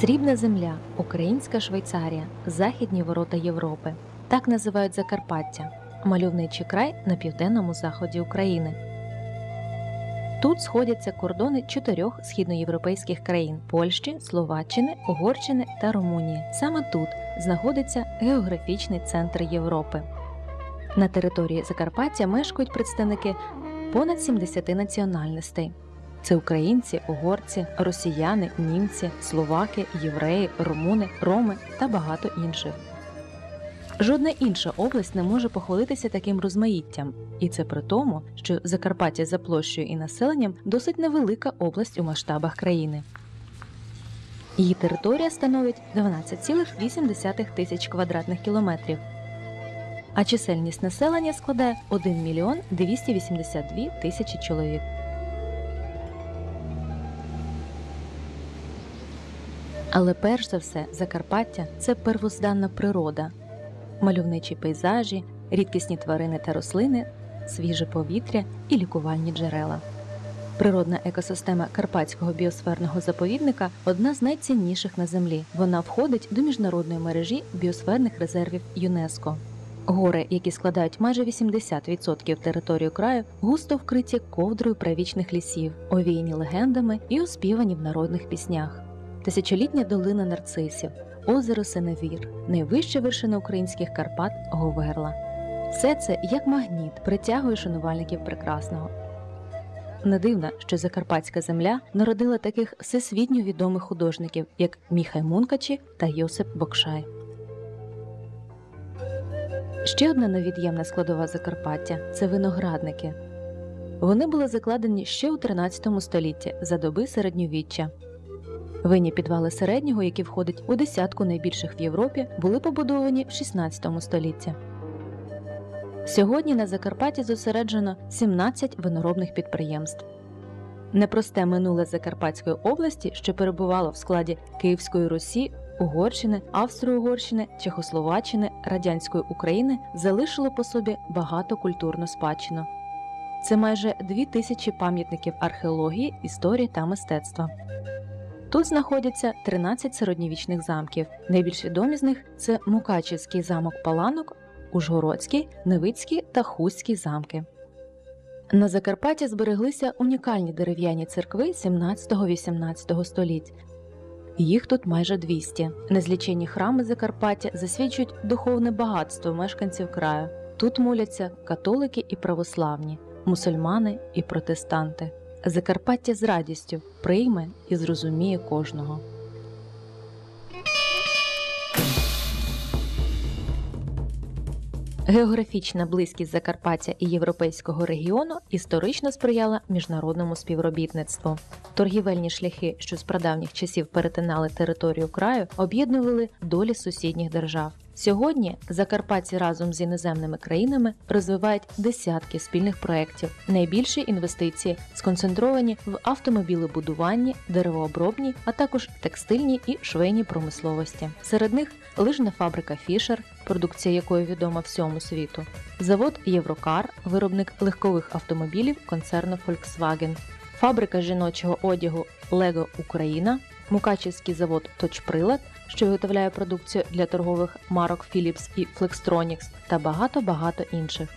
Срібна земля, українська Швейцарія, західні ворота Європи. Так називають Закарпаття, мальовничий край на південному заході України. Тут сходяться кордони чотирьох східноєвропейських країн Польщі, Словаччини, Угорщини та Румунії. Саме тут знаходиться географічний центр Європи. На території Закарпаття мешкають представники понад 70 національностей. Це українці, угорці, росіяни, німці, словаки, євреї, румуни, роми та багато інших. Жодна інша область не може похвалитися таким розмаїттям, і це при тому, що Закарпаття за площею і населенням досить невелика область у масштабах країни. Її територія становить 12,8 тисяч квадратних кілометрів, а чисельність населення складає 1 мільйон 282 тисячі чоловік. Але перш за все, Закарпаття це первозданна природа, мальовничі пейзажі, рідкісні тварини та рослини, свіже повітря і лікувальні джерела. Природна екосистема Карпатського біосферного заповідника одна з найцінніших на землі. Вона входить до міжнародної мережі біосферних резервів ЮНЕСКО. Гори, які складають майже 80% території краю, густо вкриті ковдрою правічних лісів, овіяні легендами і оспівані в народних піснях тисячолітня долина нарцисів, озеро Синевір, найвища вершина українських Карпат Говерла. Все це як магніт притягує шанувальників прекрасного. Не дивно, що Закарпатська земля народила таких всесвітньо відомих художників, як Міхай Мункачі та Йосип Бокшай. Ще одна невід'ємна складова Закарпаття це виноградники. Вони були закладені ще у 13 столітті за доби середньовіччя. Винні підвали середнього, які входять у десятку найбільших в Європі, були побудовані в 16 столітті. Сьогодні на Закарпатті зосереджено 17 виноробних підприємств. Непросте минуле Закарпатської області, що перебувало в складі Київської Русі, Угорщини, Австро-Угорщини, Чехословаччини, Радянської України, залишило по собі багато культурну спадщину. Це майже дві тисячі пам'ятників археології, історії та мистецтва. Тут знаходяться 13 середньовічних замків. Найбільш відомі з них це Мукачівський замок Паланок, Ужгородський, Невицький та Хустський замки. На Закарпатті збереглися унікальні дерев'яні церкви 17-18 століть. Їх тут майже 200. Незлічені храми Закарпаття засвідчують духовне багатство мешканців краю. Тут моляться католики і православні, мусульмани і протестанти. Закарпаття з радістю прийме і зрозуміє кожного. Географічна близькість Закарпаття і європейського регіону історично сприяла міжнародному співробітництву. Торгівельні шляхи, що з прадавніх часів перетинали територію краю, об'єднували долі сусідніх держав. Сьогодні закарпатці разом з іноземними країнами розвивають десятки спільних проєктів. Найбільші інвестиції сконцентровані в автомобілебудуванні, деревообробній, а також текстильній і швейній промисловості. Серед них лижна фабрика Фішер, продукція якої відома всьому світу, завод Єврокар, виробник легкових автомобілів концерну Volkswagen, фабрика жіночого одягу Лего Україна, Мукачівський завод Точприлад, що виготовляє продукцію для торгових марок Philips і Flextronics та багато-багато інших.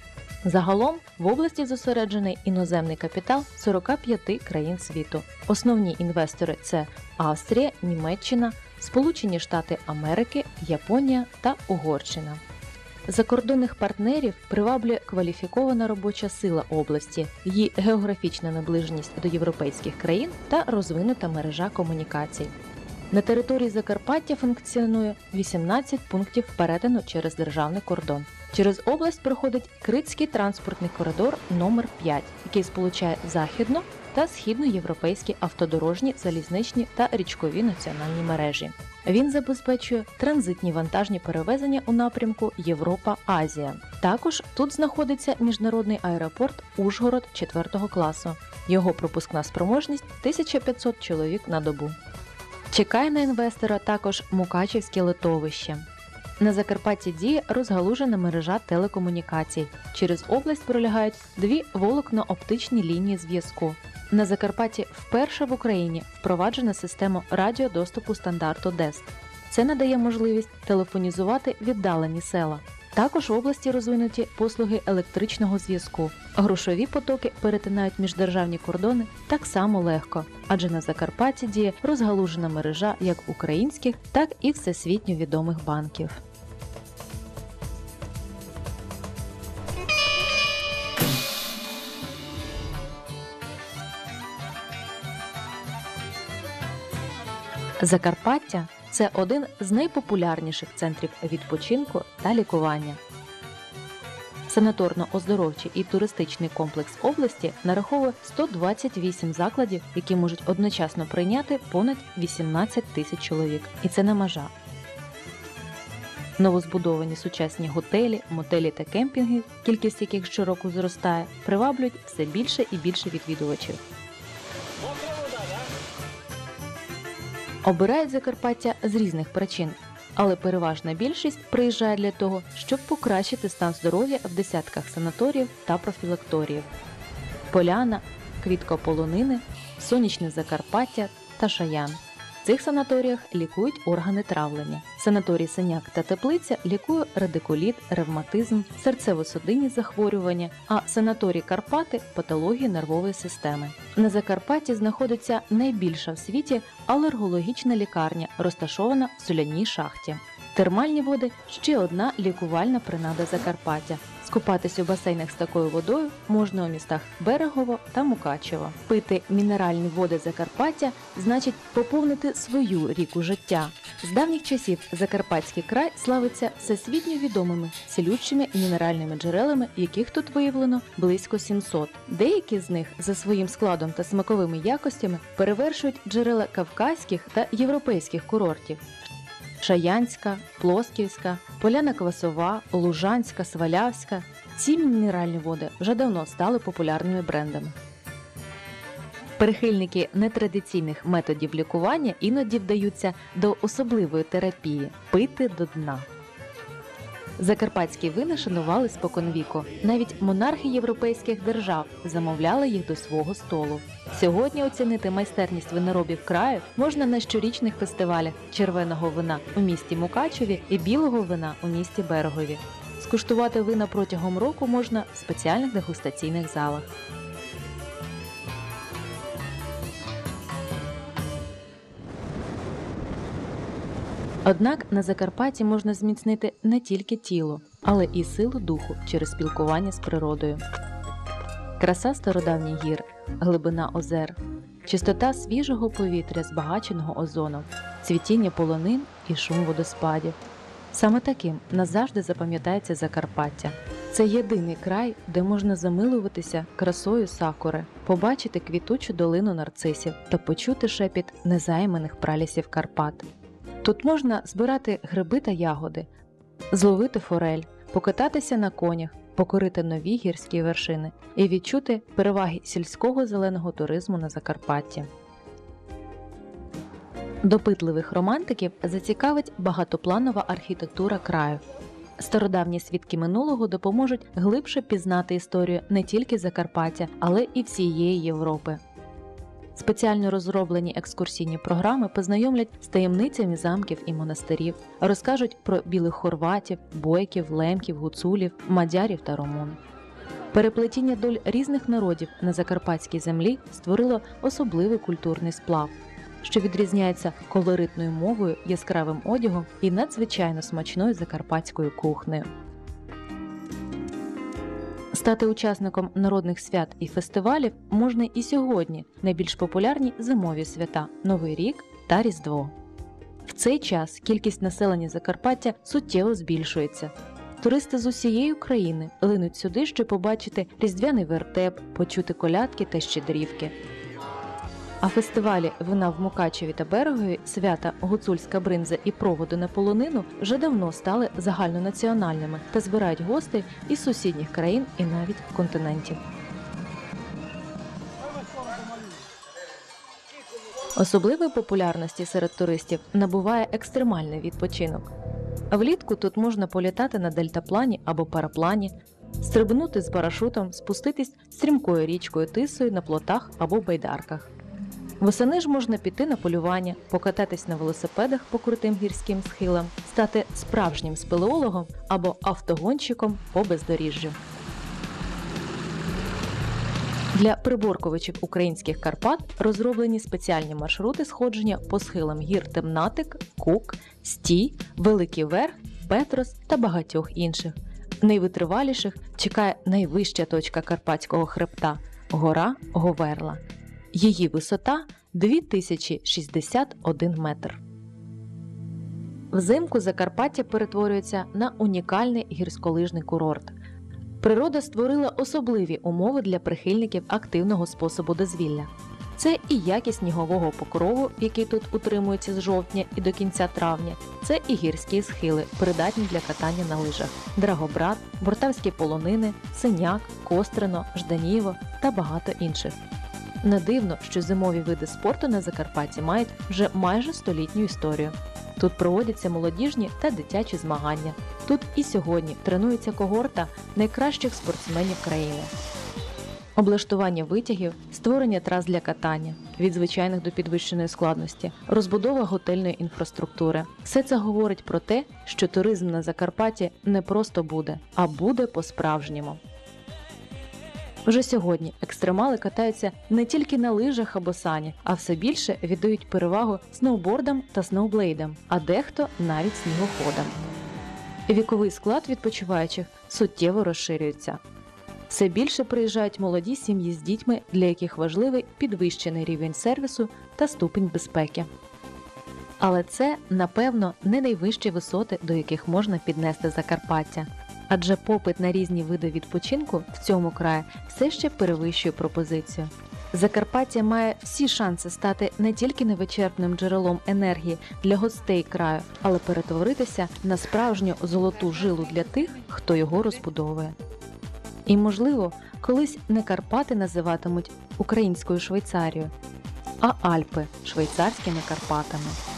Загалом в області зосереджений іноземний капітал 45 країн світу. Основні інвестори це Австрія, Німеччина, Сполучені Штати Америки, Японія та Угорщина. Закордонних партнерів приваблює кваліфікована робоча сила області, її географічна наближеність до європейських країн та розвинута мережа комунікацій. На території Закарпаття функціонує 18 пунктів перетину через державний кордон. Через область проходить Критський транспортний коридор номер 5 який сполучає західно та східноєвропейські автодорожні, залізничні та річкові національні мережі. Він забезпечує транзитні вантажні перевезення у напрямку Європа-Азія. Також тут знаходиться міжнародний аеропорт Ужгород 4 класу. Його пропускна спроможність 1500 чоловік на добу. Чекає на інвестора також Мукачівське литовище. На Закарпатті діє розгалужена мережа телекомунікацій. Через область пролягають дві волокно-оптичні лінії зв'язку. На Закарпатті вперше в Україні впроваджена система радіодоступу стандарту ДЕСТ. Це надає можливість телефонізувати віддалені села. Також в області розвинуті послуги електричного зв'язку. Грошові потоки перетинають міждержавні кордони так само легко, адже на Закарпатті діє розгалужена мережа як українських, так і всесвітньо відомих банків. Закарпаття це один з найпопулярніших центрів відпочинку та лікування. Санаторно-оздоровчий і туристичний комплекс області нараховує 128 закладів, які можуть одночасно прийняти понад 18 тисяч чоловік. І це не межа. Новозбудовані сучасні готелі, мотелі та кемпінги, кількість яких щороку зростає, приваблюють все більше і більше відвідувачів. Обирають Закарпаття з різних причин, але переважна більшість приїжджає для того, щоб покращити стан здоров'я в десятках санаторіїв та профілакторіїв. Поляна, квітка полонини, сонячне Закарпаття та Шаян. Цих санаторіях лікують органи травлення. Санаторій Синяк та Теплиця лікує радикуліт, ревматизм, серцево-судинні захворювання, а санаторій Карпати патології нервової системи. На Закарпатті знаходиться найбільша в світі алергологічна лікарня, розташована в соляній шахті. Термальні води ще одна лікувальна принада Закарпаття. Скупатись у басейнах з такою водою можна у містах Берегово та Мукачево. Пити мінеральні води Закарпаття значить поповнити свою ріку життя. З давніх часів Закарпатський край славиться всесвітньо відомими цілючими мінеральними джерелами, яких тут виявлено близько 700. Деякі з них за своїм складом та смаковими якостями перевершують джерела кавказьких та європейських курортів. Шаянська, Плосківська, Поляна Квасова, Лужанська, Свалявська. Ці мінеральні води вже давно стали популярними брендами. Прихильники нетрадиційних методів лікування іноді вдаються до особливої терапії пити до дна. Закарпатські вина шанували споконвіку. Навіть монархи європейських держав замовляли їх до свого столу. Сьогодні оцінити майстерність виноробів краю можна на щорічних фестивалях червоного вина у місті Мукачеві і білого вина у місті Берегові. Скуштувати вина протягом року можна в спеціальних дегустаційних залах. Однак на Закарпатті можна зміцнити не тільки тіло, але і силу духу через спілкування з природою. Краса стародавніх гір, глибина озер, чистота свіжого повітря, збагаченого озоном, цвітіння полонин і шум водоспадів. Саме таким назавжди запам'ятається Закарпаття. Це єдиний край, де можна замилуватися красою сакури, побачити квітучу долину нарцисів та почути шепіт незайманих пралісів Карпат. Тут можна збирати гриби та ягоди, зловити форель, покататися на конях, покорити нові гірські вершини і відчути переваги сільського зеленого туризму на Закарпатті. Допитливих романтиків зацікавить багатопланова архітектура краю. Стародавні свідки минулого допоможуть глибше пізнати історію не тільки Закарпаття, але і всієї Європи. Спеціально розроблені екскурсійні програми познайомлять з таємницями замків і монастирів, розкажуть про білих хорватів, бойків, лемків, гуцулів, мадярів та румун. Переплетіння доль різних народів на закарпатській землі створило особливий культурний сплав, що відрізняється колоритною мовою, яскравим одягом і надзвичайно смачною закарпатською кухнею. Стати учасником народних свят і фестивалів можна і сьогодні. Найбільш популярні зимові свята Новий рік та Різдво. В цей час кількість населення Закарпаття суттєво збільшується. Туристи з усієї України линуть сюди, щоб побачити різдвяний вертеп, почути колядки та щедрівки. А фестивалі вина в Мукачеві та Берегові, свята Гуцульська бринза і проводи на полонину вже давно стали загальнонаціональними та збирають гостей із сусідніх країн і навіть континентів. Особливої популярності серед туристів набуває екстремальний відпочинок. Влітку тут можна політати на дельтаплані або параплані, стрибнути з парашутом, спуститись стрімкою річкою тисою на плотах або байдарках. Восени ж можна піти на полювання, покататись на велосипедах по крутим гірським схилам, стати справжнім спелеологом або автогонщиком по бездоріжжю. Для приборковичів українських Карпат розроблені спеціальні маршрути сходження по схилам гір Темнатик, Кук, Стій, Великий Верх, Петрос та багатьох інших. Найвитриваліших чекає найвища точка Карпатського хребта гора Говерла. Її висота 2061 метр. Взимку Закарпаття перетворюється на унікальний гірськолижний курорт. Природа створила особливі умови для прихильників активного способу дозвілля. Це і якість снігового покрову, який тут утримується з жовтня і до кінця травня. Це і гірські схили, придатні для катання на лижах: Драгобрат, Бортавські полонини, Синяк, Кострино, Жданіво та багато інших. Не дивно, що зимові види спорту на Закарпатті мають вже майже столітню історію. Тут проводяться молодіжні та дитячі змагання. Тут і сьогодні тренується когорта найкращих спортсменів країни. Облаштування витягів, створення трас для катання від звичайних до підвищеної складності, розбудова готельної інфраструктури. Все це говорить про те, що туризм на Закарпатті не просто буде, а буде по-справжньому. Вже сьогодні екстремали катаються не тільки на лижах або сані, а все більше віддають перевагу сноубордам та сноублейдам, а дехто навіть снігоходам. Віковий склад відпочиваючих суттєво розширюється. Все більше приїжджають молоді сім'ї з дітьми, для яких важливий підвищений рівень сервісу та ступінь безпеки. Але це, напевно, не найвищі висоти, до яких можна піднести Закарпаття. Адже попит на різні види відпочинку в цьому краї все ще перевищує пропозицію. Закарпаття має всі шанси стати не тільки невичерпним джерелом енергії для гостей краю, але перетворитися на справжню золоту жилу для тих, хто його розбудовує. І, можливо, колись не Карпати називатимуть українською Швейцарією, а Альпи швейцарськими Карпатами.